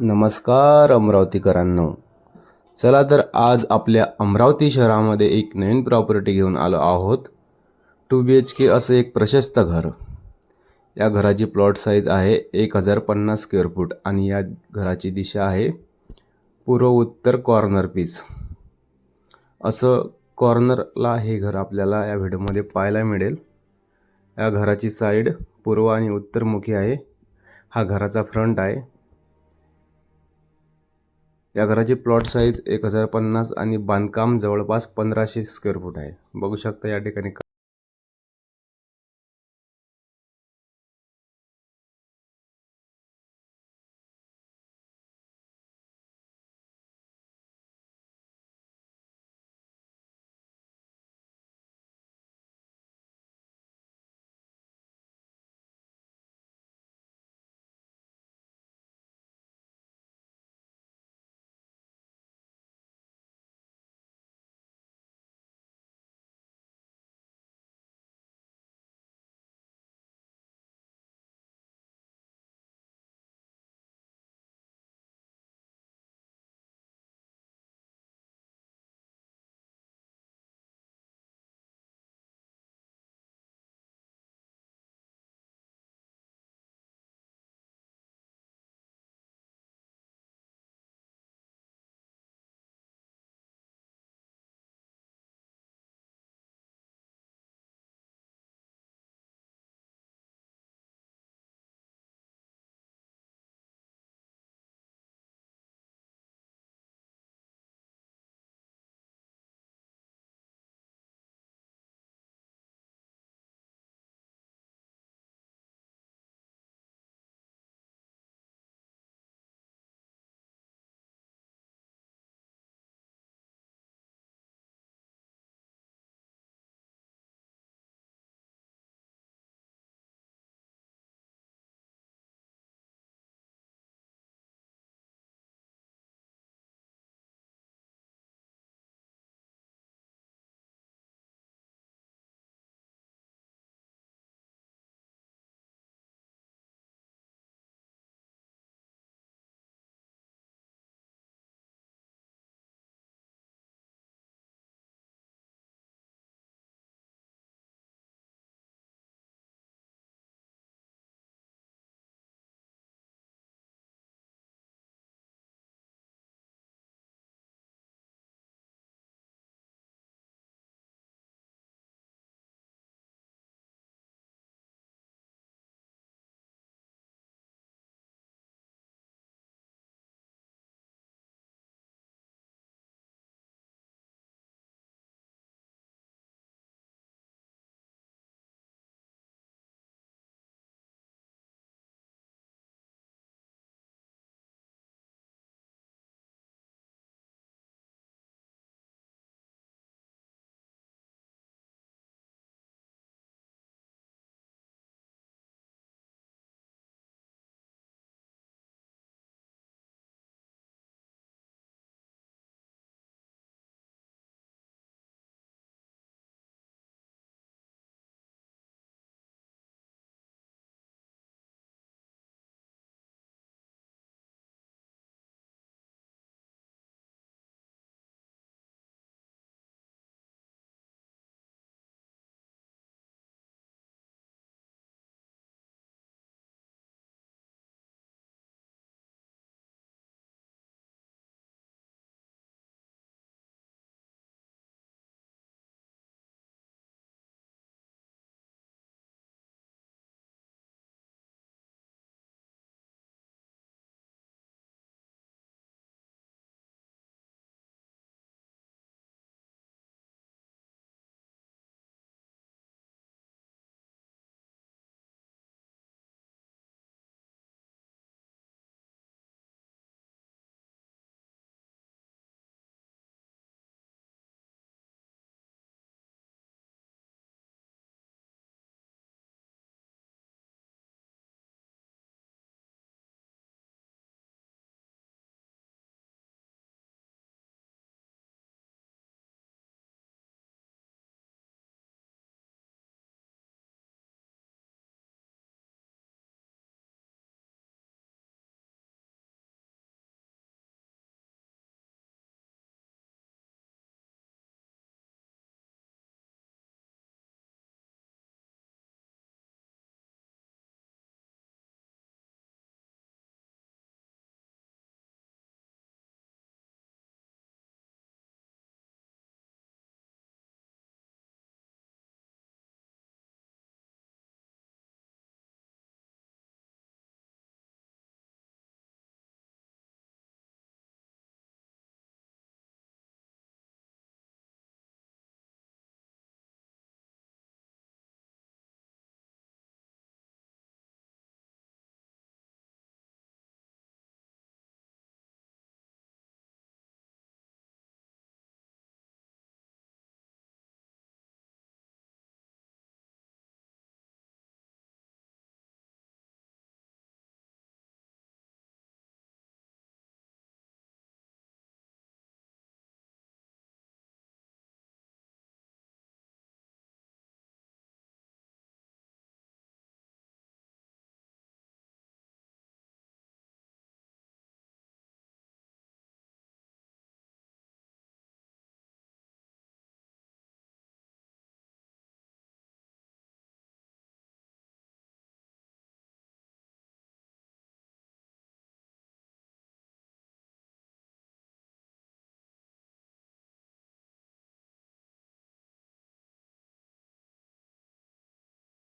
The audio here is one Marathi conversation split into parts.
नमस्कार अमरावतीकरांनो. चला तर आज आपल्या अमरावती शहरामध्ये एक नवीन प्रॉपर्टी घेऊन आलो आहोत. टू बी एच के असं एक प्रशस्त घर. या घराची प्लॉट साईज आहे एक हजार पन्नास स्क्वेअर फूट आणि या घराची दिशा आहे पूर्व उत्तर कॉर्नर पीस असं कॉर्नरला हे घर आपल्याला या व्हिडिओमध्ये पाहायला मिळेल. या घराची साईड पूर्व आणि उत्तरमुखी आहे. हा घराचा फ्रंट आहे. या घराची प्लॉट साईज एक हजार पन्नास आणि बांधकाम जवळपास पंधराशे स्क्वेअर फूट आहे. बघू शकता या ठिकाणी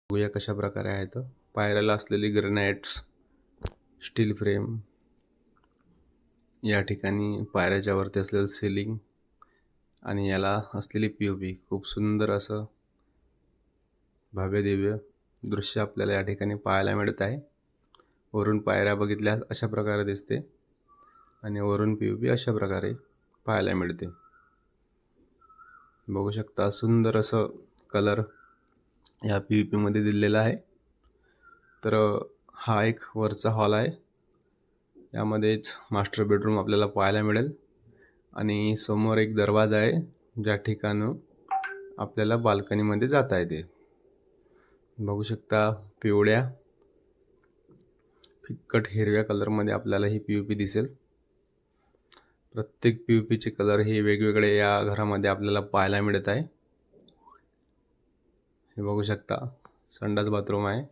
बघूया कशा प्रकारे आहेत पायऱ्याला असलेली ग्रेनाइट्स स्टील फ्रेम या ठिकाणी पायऱ्याच्या वरती असलेलं सिलिंग आणि याला असलेली पी ओ पी खूप सुंदर असं भव्यदिव्य दृश्य आपल्याला या ठिकाणी पाहायला मिळत आहे. वरून पायऱ्या बघितल्यास अशा प्रकारे दिसते आणि वरून पी ओ पी अशा प्रकारे पाहायला मिळते. बघू शकता सुंदर असं कलर या पी व्ही पीमध्ये दिलेला आहे. तर हा एक वरचा हॉल आहे. यामध्येच मास्टर बेडरूम आपल्याला पाहायला मिळेल. आणि समोर एक दरवाजा आहे ज्या ठिकाणं आपल्याला बाल्कनीमध्ये जाता येते. बघू शकता पिवळ्या फिक्कट हिरव्या कलरमध्ये आपल्याला ही पी यू पी दिसेल. प्रत्येक पी यू पीचे कलर हे वेगवेगळे या घरामध्ये आपल्याला पाहायला मिळत आहे. हे बघू शकता. संडास बाथरूम आहे.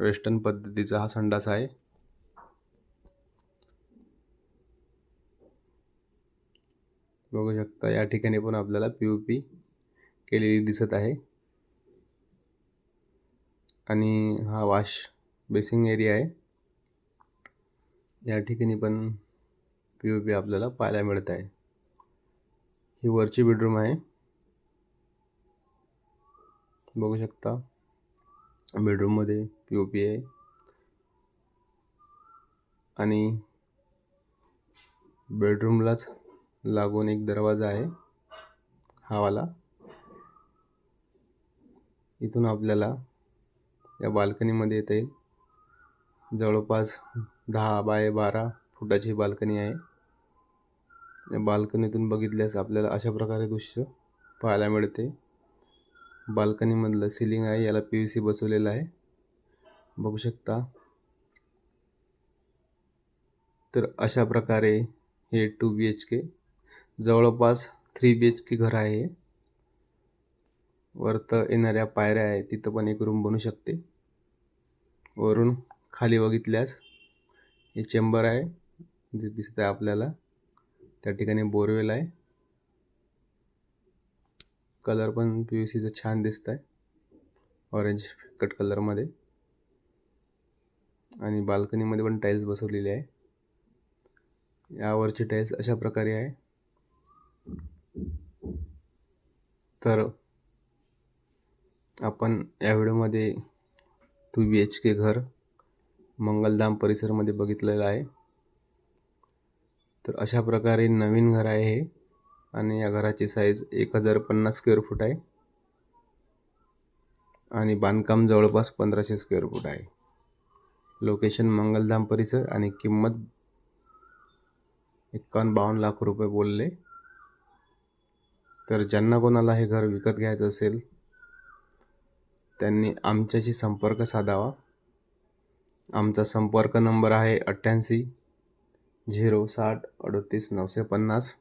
वेस्टर्न पद्धतीचा हा संडास आहे. बघू शकता या ठिकाणी पण आपल्याला पी यू पी केलेली दिसत आहे. आणि हा वॉश बेसिंग एरिया आहे. या ठिकाणी पण पी यू पी आपल्याला पाहायला मिळत आहे. ही वरची बेडरूम आहे. बघू शकता. बेडरूममध्ये पी ओ पी आहे. आणि बेडरूमलाच लागून एक दरवाजा आहे. हा वाला इथून आपल्याला या बाल्कनीमध्ये येता येईल. जवळपास दहा बाय बारा फुटाची बाल्कनी आहे. या बाल्कनीतून बघितल्यास आपल्याला अशा प्रकारे दृश्य पाहायला मिळते. बाल्कनीमधलं सिलिंग आहे याला पी व्ही सी बसवलेलं आहे. बघू शकता. तर अशा प्रकारे हे टू बी एच के जवळपास थ्री बी एच के घर आहे. वरत येणाऱ्या पायऱ्या आहे तिथं पण एक रूम बनू शकते. वरून खाली बघितल्यास हे चेंबर आहे जे दिसत आहे आपल्याला. त्या ठिकाणी बोरवेल आहे. कलर पण पी यू सीचं छान दिसत आहे ऑरेंज कट कलरमध्ये आणि बाल्कनीमध्ये पण टाईल्स बसवलेली आहे. यावरची टाईल्स अशा प्रकारे आहे. तर आपण या व्हिडिओमध्ये टू बी एच के घर मंगलधाम परिसरमध्ये बघितलेलं आहे. तर अशा प्रकारे नवीन घर आहे हे. आणि या घराची साईज एक हजार पन्नास स्क्वेअर फूट आहे. आणि बांधकाम जवळपास पंधराशे स्क्वेअर फूट आहे. लोकेशन मंगलधाम परिसर आणि किंमत एक्कावन्न बावन्न लाख रुपये बोलले. तर ज्यांना कोणाला हे घर विकत घ्यायचं असेल त्यांनी आमच्याशी संपर्क साधावा. आमचा संपर्क नंबर आहे अठ्ठ्याऐंशी झिरो साठ अडतीस नऊशे पन्नास.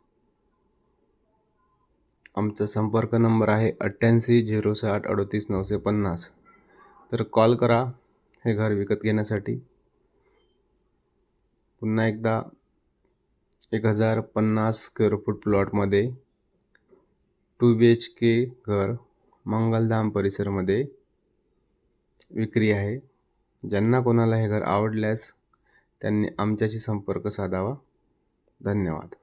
आमचा संपर्क नंबर आहे अठ्ठ्याऐंशी झिरो साठ अडतीस नऊशे पन्नास. तर कॉल करा हे घर विकत घेण्यासाठी. पुन्हा एकदा एक हजार पन्नास स्क्वेअर फूट प्लॉटमध्ये टू बी एच के घर मंगलधाम परिसरमध्ये विक्री आहे. ज्यांना कोणाला हे घर आवडल्यास त्यांनी आमच्याशी संपर्क साधावा. धन्यवाद.